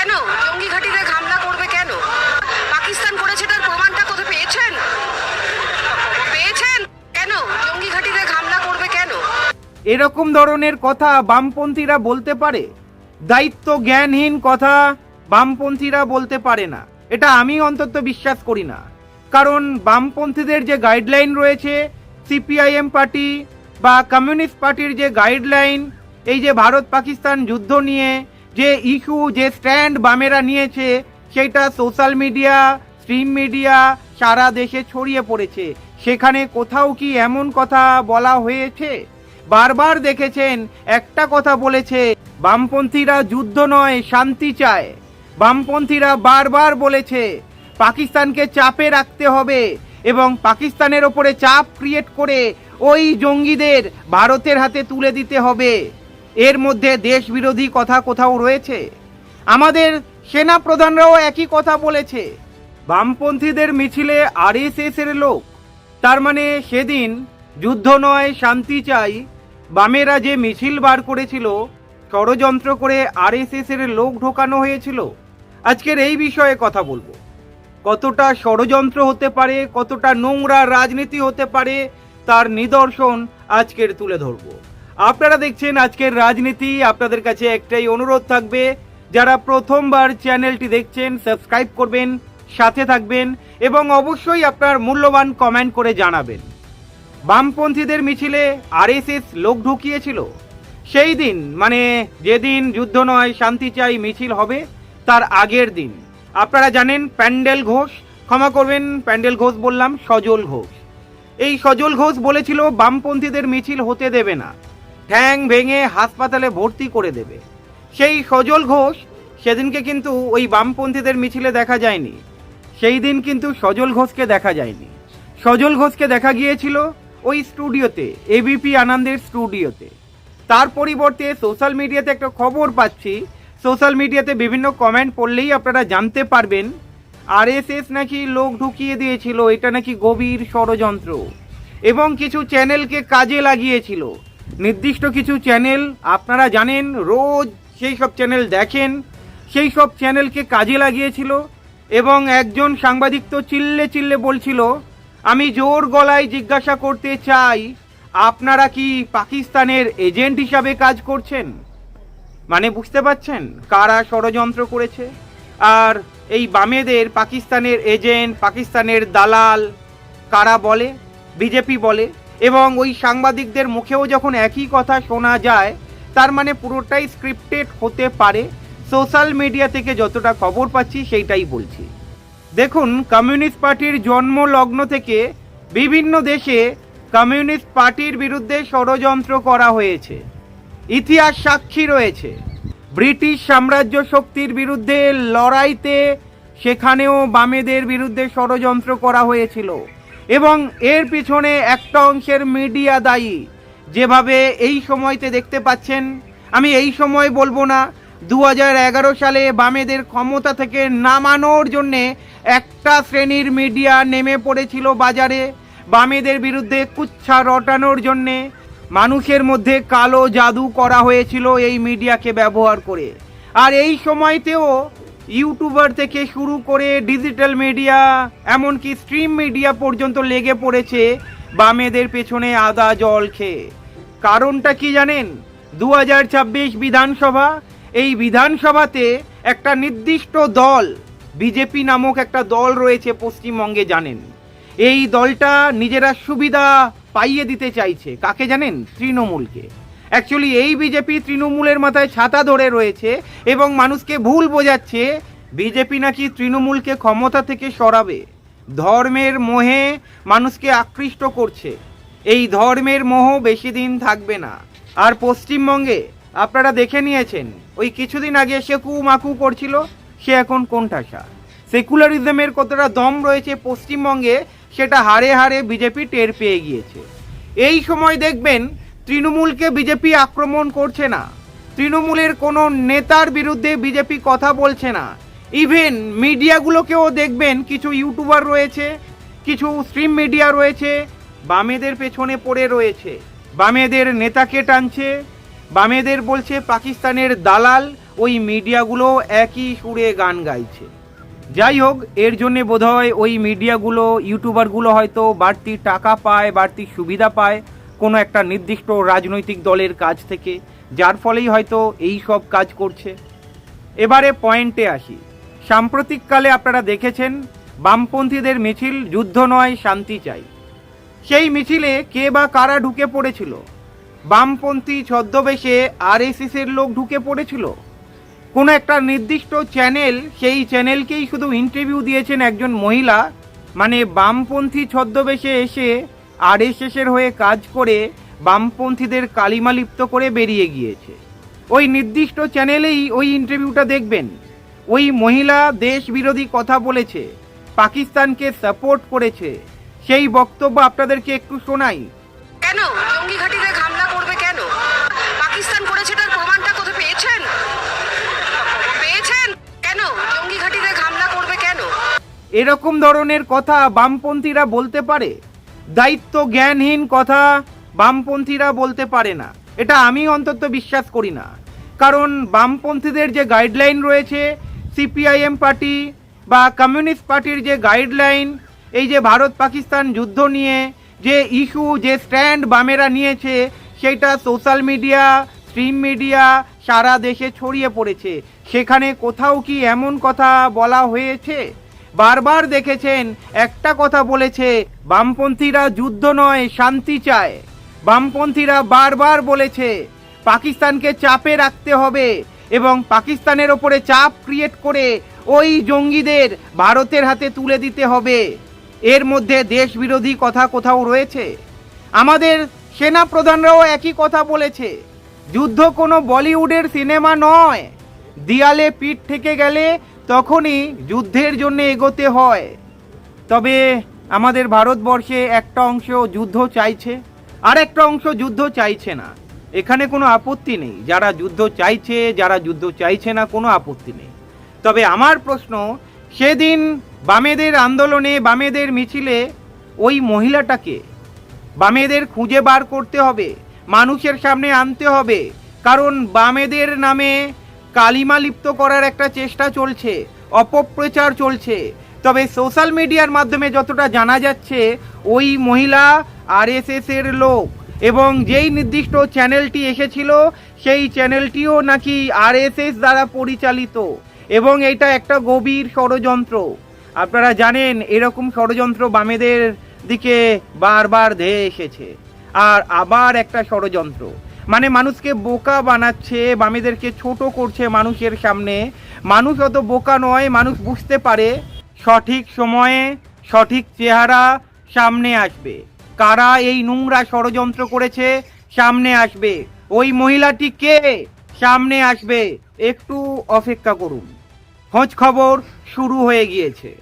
কেন? জঙ্গি ঘাটিতে হামলা করবে কেন? পাকিস্তান করেছে তার প্রমাণটা কোথায় পেয়েছেন? পেয়েছেন? কেন? জঙ্গি ঘাটিতে হামলা করবে কেন? এরকম ধরনের কথা বামপন্থীরা বলতে পারে। দায়িত্ব জ্ঞানহীন কথা বামপন্থীরা বলতে পারে না। এটা আমি অন্তত বিশ্বাস করি না। কারণ বামপন্থীদের যে গাইডলাইন রয়েছে, সিপিআইএম পার্টি বা কমিউনিস্ট পার্টির যে গাইডলাইন এই যে ভারত পাকিস্তান যুদ্ধ নিয়ে যে ইস্যু, যে স্ট্যান্ড বামেরা নিয়েছে, সেটা সোশ্যাল মিডিয়া, স্ট্রিম মিডিয়া সারা দেশে ছড়িয়ে পড়েছে। সেখানে কোথাও কি এমন কথা বলা হয়েছে? বারবার দেখেছেন, একটা কথা বলেছে, বামপন্থীরা যুদ্ধ নয়, শান্তি চায়। বামপন্থীরা বারবার বলেছে, পাকিস্তানকে চাপে রাখতে হবে এবং পাকিস্তানের ওপরে চাপ ক্রিয়েট করে ওই জঙ্গিদের ভারতের হাতে তুলে দিতে হবে। এর মধ্যে দেশ বিরোধী কথা কোথাও রয়েছে? আমাদের সেনা প্রধানরাও একই কথা বলেছে। বামপন্থীদের মিছিলে আরএসএস এর লোক। তার মানে সেদিন যুদ্ধ নয়, শান্তি চাই। বামেরা যে মিছিল বার করেছিল, ষড়যন্ত্র করে আরএসএস এর লোক ঢোকানো হয়েছিল। আজকের এই বিষয়ে কথা বলব। কতটা ষড়যন্ত্র হতে পারে, কতটা নোংরা রাজনীতি হতে পারে, তার নিদর্শন আজকের তুলে ধরবো। আপনারা দেখছেন আজকের রাজনীতি। আপনাদের কাছে একটাই অনুরোধ থাকবে, যারা প্রথমবার চ্যানেলটি দেখছেন, সাবস্ক্রাইব করবেন, সাথে থাকবেন, এবং অবশ্যই আপনার মূল্যবান কমেন্ট করে জানাবেন। বামপন্থীদের মিছিলে আরএসএস লোক ঢুকিয়েছিল। সেই দিন মানে যেদিন যুদ্ধ নয়, শান্তি চাই, মিছিল হবে, তার আগের দিন। আপনারা জানেন প্যান্ডেল ঘোষ, ক্ষমা করবেন, প্যান্ডেল ঘোষ বললাম, সজল ঘোষ। এই সজল ঘোষ বলেছিল, বামপন্থীদের মিছিল হতে দেবে না। ঠ্যাং ভেঙে হাসপাতালে ভর্তি করে দেবে। সেই সজল ঘোষ সেদিনকে কিন্তু ওই বামপন্থীদের মিছিলে দেখা যায়নি। সেই দিন কিন্তু সজল ঘোষকে দেখা যায়নি। সজল ঘোষকে দেখা গিয়েছিল ওই স্টুডিওতে এবিপি আনন্দের স্টুডিওতে। তার পরিবর্তে সোশ্যাল মিডিয়াতে একটা খবর পাচ্ছি। সোশ্যাল মিডিয়াতে বিভিন্ন কমেন্ট পড়লেই আপনারা জানতে পারবেন, আরএসএস নাকি লোক ঢুকিয়ে দিয়েছিল, এটা নাকি গভীর ষড়যন্ত্র। এবং কিছু চ্যানেলকে কাজে লাগিয়েছিল। নির্দিষ্ট কিছু চ্যানেল আপনারা জানেন, রোজ সেই সব চ্যানেল দেখেন। সেই সব চ্যানেলকে কাজে লাগিয়েছিল এবং একজন সাংবাদিক তো চিল্লে চিল্লে বলছিল, আমি জোর গলায় জিজ্ঞাসা করতে চাই, আপনারা কি পাকিস্তানের এজেন্ট হিসাবে কাজ করছেন? মানে বুঝতে পাচ্ছেন কারা ষড়যন্ত্র করেছে? আর এই বামেদের পাকিস্তানের এজেন্ট, পাকিস্তানের দালাল, কারা বলে? বিজেপি বলে। এবং ওই সাংবাদিকদের মুখেও যখন একই কথা শোনা যায়, তার মানে পুরোটাই স্ক্রিপ্টেড হতে পারে। সোশ্যাল মিডিয়া থেকে যতটা খবর পাচ্ছি, সেইটাই বলছি। দেখুন কমিউনিস্ট পার্টির জন্ম লগ্ন থেকে বিভিন্ন দেশে কমিউনিস্ট পার্টির বিরুদ্ধে ষড়যন্ত্র করা হয়েছে। ইতিহাস সাক্ষী রয়েছে। ব্রিটিশ সাম্রাজ্য শক্তির বিরুদ্ধে লড়াইতে সেখানেও বামেদের বিরুদ্ধে ষড়যন্ত্র করা হয়েছিল। এবং এর পিছনে একটা অংশের মিডিয়া দায়ী। যেভাবে এই সময়তে দেখতে পাচ্ছেন, আমি এই সময় বলব না দু হাজার এগারো সালে বামেদের ক্ষমতা থেকে নামানোর জন্যে একটা শ্রেণির মিডিয়া নেমে পড়েছিল বাজারে। বামেদের বিরুদ্ধে কুচ্ছা রটানোর জন্যে মানুষের মধ্যে কালো জাদু করা হয়েছিল এই মিডিয়াকে ব্যবহার করে। আর এই সময়তেও ইউটিউবার থেকে শুরু করে ডিজিটাল মিডিয়া, এমনকি স্ট্রিম মিডিয়া পর্যন্ত লেগে পড়েছে বামেদের পেছনে আদা জল খেয়ে। কারণটা কি জানেন? দু হাজার ছাব্বিশ বিধানসভা, এই বিধানসভাতে একটা নির্দিষ্ট দল, বিজেপি নামক একটা দল রয়েছে পশ্চিমবঙ্গে, জানেন। এই দলটা নিজেরা সুবিধা পাইয়ে দিতে চাইছে। কাকে জানেন? তৃণমূলকে। অ্যাকচুয়ালি এই বিজেপি তৃণমূলের মাথায় ছাতা ধরে রয়েছে এবং মানুষকে ভুল বোঝাচ্ছে। বিজেপি নাকি তৃণমূলকে ক্ষমতা থেকে সরাবে। ধর্মের মোহে মানুষকে আকৃষ্ট করছে। এই ধর্মের মোহ বেশি দিন থাকবে না। আর পশ্চিমবঙ্গে, আপনারা দেখে নিয়েছেন, ওই কিছুদিন আগে সে মাকু করছিল, সে এখন কোনঠাসা সেকুলারিজমের কতটা দম রয়েছে পশ্চিমবঙ্গে, সেটা হারে হারে বিজেপি টের পেয়ে গিয়েছে। এই সময় দেখবেন তৃণমূলকে বিজেপি আক্রমণ করছে না। তৃণমূলের কোনো নেতার বিরুদ্ধে বিজেপি কথা বলছে না। ইভেন মিডিয়াগুলোকেও দেখবেন কিছু ইউটিউবার রয়েছে, কিছু স্ট্রিম মিডিয়া রয়েছে, বামেদের পেছনে পড়ে রয়েছে। বামেদের নেতাকে টানছে, বামেদের বলছে পাকিস্তানের দালাল, ওই মিডিয়াগুলো একই সুরে গান গাইছে। যাই হোক, এর জন্যে বোধহয় ওই মিডিয়াগুলো, ইউটিউবারগুলো হয়তো বাড়তি টাকা পায়, বাড়তি সুবিধা পায়। কোনো একটা নির্দিষ্ট রাজনৈতিক দলের কাজ থেকে, যার ফলেই হয়তো এই সব কাজ করছে। এবারে পয়েন্টে আসি। সাম্প্রতিককালে আপনারা দেখেছেন, বামপন্থীদের মিছিল যুদ্ধ নয়, শান্তি চাই। সেই মিছিলে কে বা কারা ঢুকে পড়েছিল? বামপন্থী ছদ্মবেশে আরএসএস এর লোক ঢুকে পড়েছিল? কোনো একটা নির্দিষ্ট চ্যানেল সেই চ্যানেলকেই শুধু ইন্টারভিউ দিয়েছেন একজন মহিলা। মানে বামপন্থী ছদ্মবেশে এসে আরএসএস এর হয়ে কাজ করে বামপন্থীদের কালিমা লিপ্ত করে বেরিয়ে গিয়েছে। ওই নির্দিষ্ট চ্যানেলেই ওই ইন্টারভিউটা দেখবেন। ওই মহিলা দেশ বিরোধী কথা বলেছে পাকিস্তানকে সাপোর্ট করেছে। সেই বক্তব্য আপনাদেরকে একটু শোনাই। কেন? জঙ্গি ঘাটিতে হামলা করবে কেন? পাকিস্তান করেছে তার প্রমাণটা কোথায় পেয়েছেন? পেয়েছেন? কেন? জঙ্গি ঘাটিতে হামলা করবে কেন? এরকম ধরনের কথা বামপন্থীরা বলতে পারে? দায়িত্ব জ্ঞানহীন কথা বামপন্থীরা বলতে পারে না। এটা আমি অন্তত বিশ্বাস করি না। কারণ বামপন্থীদের যে গাইডলাইন রয়েছে, সিপিআইএম পার্টি বা কমিউনিস্ট পার্টির যে গাইডলাইন এই যে ভারত পাকিস্তান যুদ্ধ নিয়ে যে ইস্যু যে স্ট্যান্ড বামেরা নিয়েছে, সেটা সোশ্যাল মিডিয়া স্ট্রিম মিডিয়া সারা দেশে ছড়িয়ে পড়েছে। সেখানে কোথাও কি এমন কথা বলা হয়েছে? বারবার দেখেছেন, একটা কথা বলেছে, বামপন্থীরা যুদ্ধ নয়, শান্তি চায়। বামপন্থীরা বারবার বলেছে, পাকিস্তানকে চাপে রাখতে হবে এবং পাকিস্তানের ওপরে চাপ ক্রিয়েট করে ওই জঙ্গিদের ভারতের হাতে তুলে দিতে হবে। এর মধ্যে দেশ বিরোধী কথা কোথাও রয়েছে? আমাদের সেনা প্রধানরাও একই কথা বলেছে, যুদ্ধ কোনো বলিউডের সিনেমা নয়। দিয়ালে পিঠ থেকে গেলে তখনই যুদ্ধের জন্য এগোতে হয়। তবে আমাদের ভারতবর্ষে একটা অংশ যুদ্ধ চাইছে, আর একটা অংশ যুদ্ধ চাইছে না। এখানে কোনো আপত্তি নেই। যারা যুদ্ধ চাইছে, যারা যুদ্ধ চাইছে না, কোনো আপত্তি নেই। তবে আমার প্রশ্ন, সেদিন বামেদের আন্দোলনে বামেদের মিছিলে ওই মহিলাটাকে বামেদের খুঁজে বার করতে হবে, মানুষের সামনে আনতে হবে, কারণ বামেদের নামে কালিমা লিপ্ত করার একটা চেষ্টা চলছে, অপপ্রচার চলছে। তবে সোশ্যাল মিডিয়ার মাধ্যমে যতটা জানা যাচ্ছে, ওই মহিলা আরএসএস এর লোক এবং যেই নির্দিষ্ট চ্যানেলটি এসেছিল, সেই চ্যানেলটিও নাকি আরএসএস দ্বারা পরিচালিত এবং এটা একটা গভীর ষড়যন্ত্র। আপনারা জানেন, এরকম ষড়যন্ত্র বামেদের দিকে বারবার ধেয়ে এসেছে। আর আবার একটা ষড়যন্ত্র। মানে মানুষকে বোকা বানাচ্ছে, বামেদেরকে ছোট করছে মানুষের সামনে। মানুষ অত বোকা নয়, মানুষ বুঝতে পারে সঠিক সময়ে সঠিক চেহারা সামনে আসবে। কারা এই নোংরা ষড়যন্ত্র করেছে সামনে আসবে? ওই মহিলাটি কে? সামনে আসবে। একটু অপেক্ষা করুন। খোঁজ খবর শুরু হয়ে গিয়েছে।